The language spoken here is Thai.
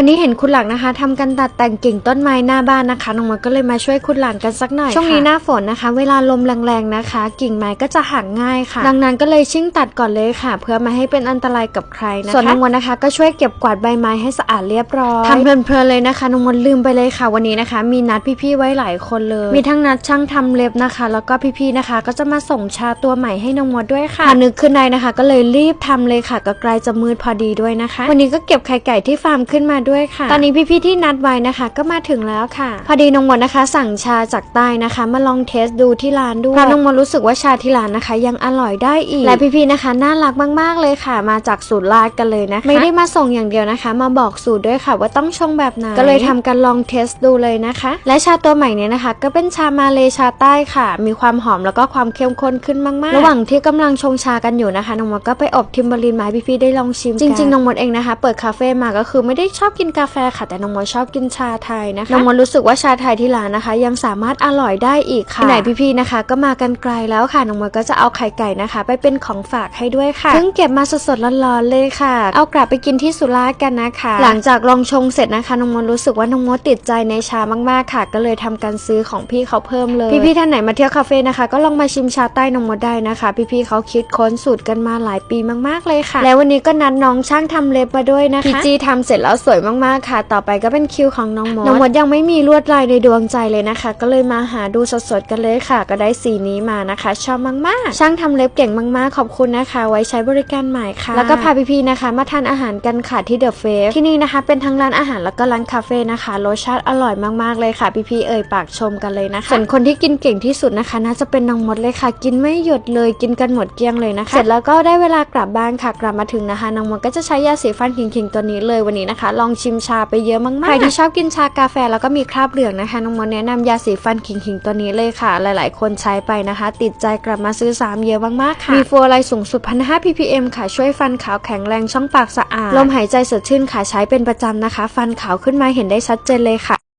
วันนี้เห็นคุณหลังนะคะทำการตัดแต่งกิ่งต้นไม้หน้าบ้านนะคะน้องมดก็เลยมาช่วยคุณหลังกันสักหน่อยช่วงนี้หน้าฝนนะคะ เวลาลมแรงๆนะคะ กิ่งไม้ก็จะหักง่ายค่ะ ดังนั้นก็เลยชิ่งตัดก่อนเลยค่ะ เพื่อไม่ให้เป็นอันตรายกับใครนะคะส่วนน้องมดนะคะ ก็ช่วยเก็บกวาดใบไม้ให้สะอาดเรียบร้อยทำเพลินๆเลยนะคะน้องมดลืมไปเลยค่ะ วันนี้นะคะ มีนัดพี่ๆไว้หลายคนเลย มีทั้งนัดช่างทำเล็บนะคะ แล้วก็พี่ๆนะคะ ก็จะมาส่งชาตัวใหม่ให้น้องมดด้วยค่ะพอนึกขึ้นได้นะคะ ก็เลยรีบทำเลยค่ะก็ใกล้จะมืดพอดีด้วยนะคะ วันนี้ก็เก็บไข่ไก่ที่ฟาร์มขึ้นมาด้วยค่ะ ตอนนี้พี่ๆที่นัดไว้นะคะ ก็มาถึงแล้วค่ะ พอดีน้องมดนะคะ สั่งชาจากใต้นะคะ มาลองเทสดูที่ร้านด้วยเพราะน้องมดรู้สึกว่าชาที่ร้านนะคะ ยังอร่อยได้อีก และพี่ๆนะคะน่ารักมากๆเลยค่ะ มาจากสูตรลาดกันเลยนะคะไม่ได้มาส่งอย่างเดียวนะคะ มาบอกสูตรด้วยค่ะ ว่าต้องชงแบบไหนก็เลยทำการลองเทสดูเลยนะคะ และชาตัวใหม่เนี่ยนะคะ ก็เป็นชามาเลชาใต้ค่ะ มีความหอมแล้วก็ความเข้มข้นขึ้นมากๆ ระหว่างที่กำลังชงชากันอยู่นะคะน้องมดก็ไปอบทิมเบอรินมาให้พี่ๆได้ลองชิมกันจริงๆน้องมดเองนะคะ เปิดคาเฟ่มาก็คือไม่ได้ชอบกินกาแฟค่ะแต่น้องมดชอบกินชาไทยนะคะน้องมดรู้สึกว่าชาไทยที่ร้านนะคะ ยังสามารถอร่อยได้อีกค่ะไหนพี่ๆนะคะ ก็มากันไกลแล้วค่ะน้องมดก็จะเอาไข่ไก่นะคะ ไปเป็นของฝากให้ด้วยค่ะเพิ่งเก็บมาสดๆร้อนๆเลยค่ะ เอากลับไปกินที่สุราษฎร์กันนะคะ หลังจากลองชงเสร็จนะคะน้องมดรู้สึกว่าน้องมดติดใจในชามากๆค่ะ ก็เลยทำการซื้อของพี่เขาเพิ่มเลยพี่ๆท่านไหนมาเที่ยวคาเฟ่นะคะ ก็ลองมาชิมชาใต้น้องมดได้นะคะ พี่ๆเขาคิดค้นสูตรกันมาหลายปีมากๆเลยค่ะ แล้ววันนี้ก็นัดน้องช่างทำเล็บมาด้วยนะคะพี่จีทำเสร็จแล้วสวยมากๆค่ะ ต่อไปก็เป็นคิวของน้องมดน้องมดยังไม่มีลวดลายในดวงใจเลยนะคะ ก็เลยมาหาดูสดๆกันเลยค่ะ ก็ได้สีนี้มานะคะ ชอบมากๆ ช่างทำเล็บเก่งมากๆ ขอบคุณนะคะ ไว้ใช้บริการใหม่ค่ะ แล้วก็พาพี่ๆนะคะ มาทานอาหารกันค่ะที่เดอะเฟสที่นี่นะคะ เป็นทั้งร้านอาหารแล้วก็ร้านคาเฟ่นะคะรสชาติอร่อยมากๆเลยค่ะ พี่ๆเอ่ยปากชมกันเลยนะคะส่วนคนที่กินเก่งที่สุดนะคะ น่าจะเป็นน้องมดเลยค่ะ กินไม่หยุดเลยกินกันหมดเกลี้ยงเลยนะคะ เสร็จแล้วก็ได้เวลากลับบ้านค่ะกลับมาถึงนะคะน้องมดก็จะใช้ยาสีฟันคิงๆตัวนี้เลยวันนี้นะคะ ลองชิมชาไปเยอะมากๆ ใครที่ชอบกินชากาแฟแล้วก็มีคราบเหลืองนะคะน้องมดแนะนำยาสีฟันคิงๆตัวนี้เลยค่ะ หลายๆ คนใช้ไปนะคะ ติดใจกลับมาซื้อซ้ำเยอะมากๆค่ะ มีฟลูออไรด์สูงสุด1,500 ppm ค่ะ ช่วยฟันขาวแข็งแรงช่องปากสะอาด ลมหายใจสดชื่นค่ะ ใช้เป็นประจำนะคะ ฟันขาวขึ้นมาเห็นได้ชัดเจนเลยค่ะ